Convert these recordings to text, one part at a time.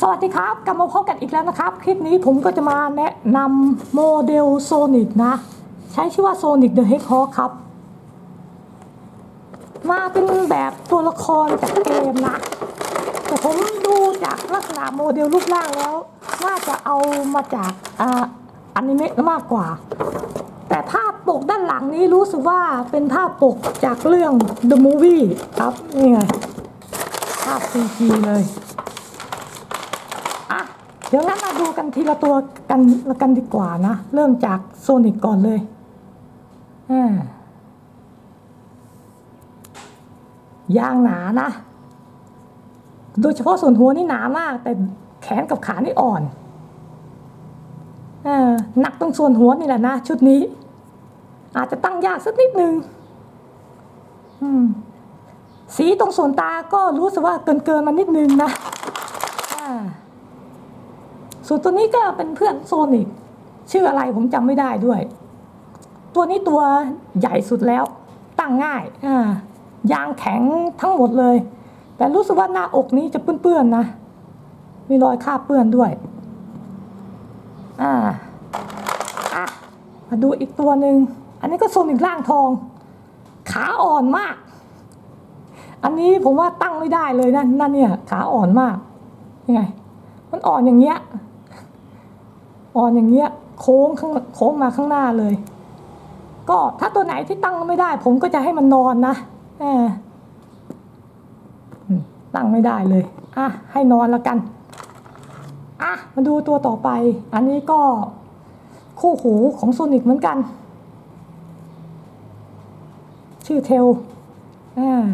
สวัสดีครับ กลับมาพบกันอีกแล้วนะครับ คลิปนี้ผมก็จะมาแนะนำโมเดลโซนิกนะ ใช้ชื่อว่า Sonic the Hedgehog ครับ มาเป็นแบบตัวละครจากเกมนะ แต่ผมดูจากลักษณะโมเดลรูปร่างแล้ว น่าจะเอามาจากอ่าอนิเมะมากกว่า แต่ภาพปกด้านหลังนี้รู้สึกว่าเป็นภาพปกจากเรื่อง The Movie ครับ นี่ไง ภาพ CG เลย ดี๋ยวงั้นมาดูกันทีละตัวกันละกันดีกว่านะ เริ่มจากโซนิกก่อนเลยอ่ายางหนานะ โดยเฉพาะส่วนหัวนี่หนามาก แต่แขนกับขานี่อ่อนอหนักตรงส่วนหัวนี่แหละนะ ชุดนี้ อาจจะตั้งยากสักนิดนึงอืมสีตรงส่วนตาก็รู้สึกว่าเกินเกินมานิดนึงนะอ่า ส่วนตัวนี้ก็เป็นเพื่อนโซนิกชื่ออะไรผมจำไม่ได้ด้วย ตัวนี้ตัวใหญ่สุดแล้ว ตั้งง่ายอ่ายางแข็งทั้งหมดเลย แต่รู้สึกว่าหน้าอกนี้จะเปื้อนๆนะ มีรอยคราบเปื้อนด้วย อ่าอะมาดูอีกตัวหนึ่ง อันนี้ก็โซนิกร่างทอง ขาอ่อนมาก อันนี้ผมว่าตั้งไม่ได้เลยนะนั่นเนี่ย ขาอ่อนมากยังไง มันอ่อนอย่างเงี้ย อ่อนอย่างเงี้ยโค้งข้างโค้งมาข้างหน้าเลย ก็ถ้าตัวไหนที่ตั้งไม่ได้ ผมก็จะให้มันนอนนะอออืมตั้งไม่ได้เลย อะ ให้นอนแล้วกัน อะ มาดูตัวต่อไป อันนี้ก็คู่หูของโซนิกเหมือนกัน ชื่อเทล อ่า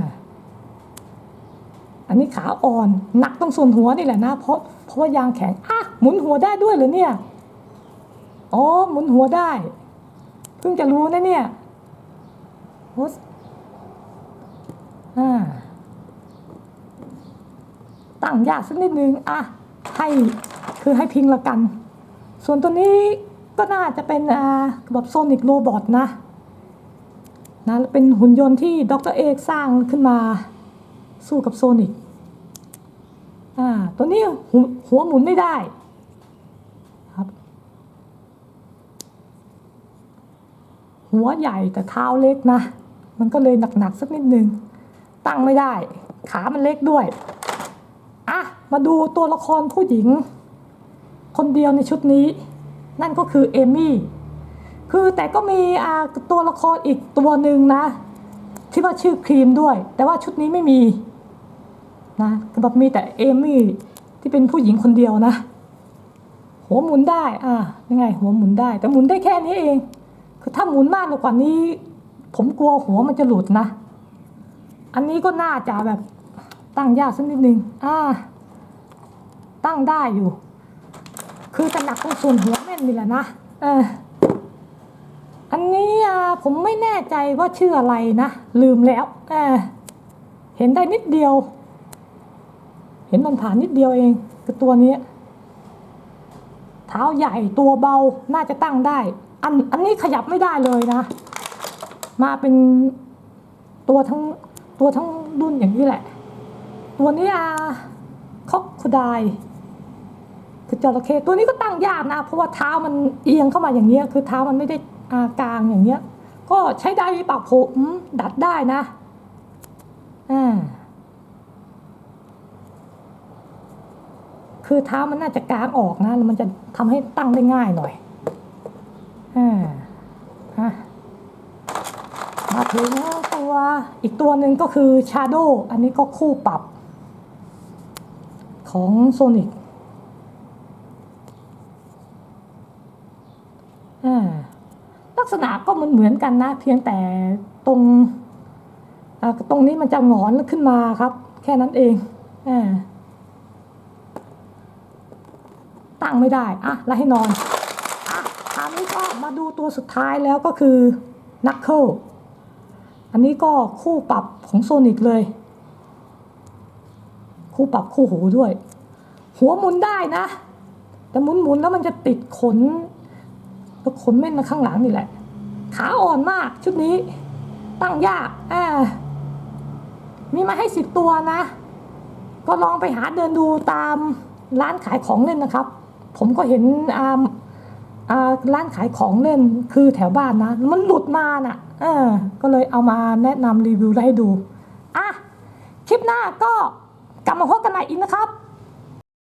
อันนี้ขาอ่อน หนักตรงส่วนหัวนี่แหละนะ เพราะเพราะว่ายางแข็ง อะ หมุนหัวได้ด้วยเหรอเนี่ย อ๋อหมุนหัวได้ เพิ่งจะรู้นะเนี่ยโอ้อ่าตั้งยากสักนิดนึงอะให้คือให้พิงละกัน ส่วนตัวนี้ก็น่าจะเป็นอ่าแบบโซนิกโรบอทนะนะเป็นหุ่นยนต์ที่ดรเอกสร้างขึ้นมาสู้กับโซนิกอ่าตัวนี้หัวหมุนไม่ได้ ครับ หัวใหญ่แต่เท้าเล็กนะ มันก็เลยหนักๆสักนิดนึง ตั้งไม่ได้ ขามันเล็กด้วย อะ มาดูตัวละครผู้หญิง คนเดียวในชุดนี้ นั่นก็คือเอมี่ คือแต่ก็มีอ่าตัวละครอีกตัวหนึ่งนะที่ว่าชื่อครีมด้วย แต่ว่าชุดนี้ไม่มีนะก็แบบมีแต่เอมี่ที่เป็นผู้หญิงคนเดียวนะ หัวหมุนได้ อ่ายังไงหัวหมุนได้ แต่หมุนได้แค่นี้เอง คือถ้าหมุนมากกว่านี้ ผมกลัวหัวมันจะหลุดนะ อันนี้ก็น่าจะแบบตั้งยากสักนิดนึงอ่า ตั้งได้อยู่ คือจะหนักตรงส่วนหัวแม่นนี่แหละนะ เออ อันนี้ผมไม่แน่ใจว่าชื่ออะไรนะ ลืมแล้ว เออ เห็นได้นิดเดียว เห็นมันผ่านนิดเดียวเอง คือตัวนี้ เท้าใหญ่ตัวเบา น่าจะตั้งได้ อันอันนี้ขยับไม่ได้เลยนะ มาเป็นตัวทั้งตัวทั้งรุ่นอย่างนี้แหละ ตัวนี้อะคอกคดายคือจระเข้ตัวนี้ก็ตั้งยากนะ เพราะว่าเท้ามันเอียงเข้ามาอย่างเงี้ย คือเท้ามันไม่ได้อากลางอย่างเงี้ย ก็ใช้ได้ปรับผมดัดได้นะอ่าคือเท้ามันน่าจะกลางออกนะแล้วมันจะทำให้ตั้งได้ง่ายหน่อย มาถึงตัวอีกตัวหนึ่งก็คือ Shadow อันนี้ก็คู่ปรับของ Sonic อ่าลักษณะก็มันเหมือนกันนะ เพียงแต่ตรงตรงนี้มันจะหงอนขึ้นมาครับ แค่นั้นเองอตั้งไม่ได้ อะ แล้วให้นอน อะคราวนี้ก็มา ดูตัวสุดท้ายแล้วก็คือนักเคิลอันนี้ก็คู่ปรับของโซนิกเลย คู่ปรับคู่หูด้วย หัวหมุนได้นะ แต่หมุนหมุนแล้วมันจะติดขนแล้วขนเม่นมาข้างหลังนี่แหละ ขาอ่อนมากชุดนี้ ตั้งยากอ่ามีมาให้สิบตัวนะ ก็ลองไปหาเดินดูตามร้านขายของเล่นนะครับ ผมก็เห็นอ่า ร้านขายของเล่นคือแถวบ้านนะ มันหลุดมาน่ะเออก็เลยเอามาแนะนำรีวิวให้ดูอะคลิปหน้าก็กลับมาพบกันใหม่อีกนะครับ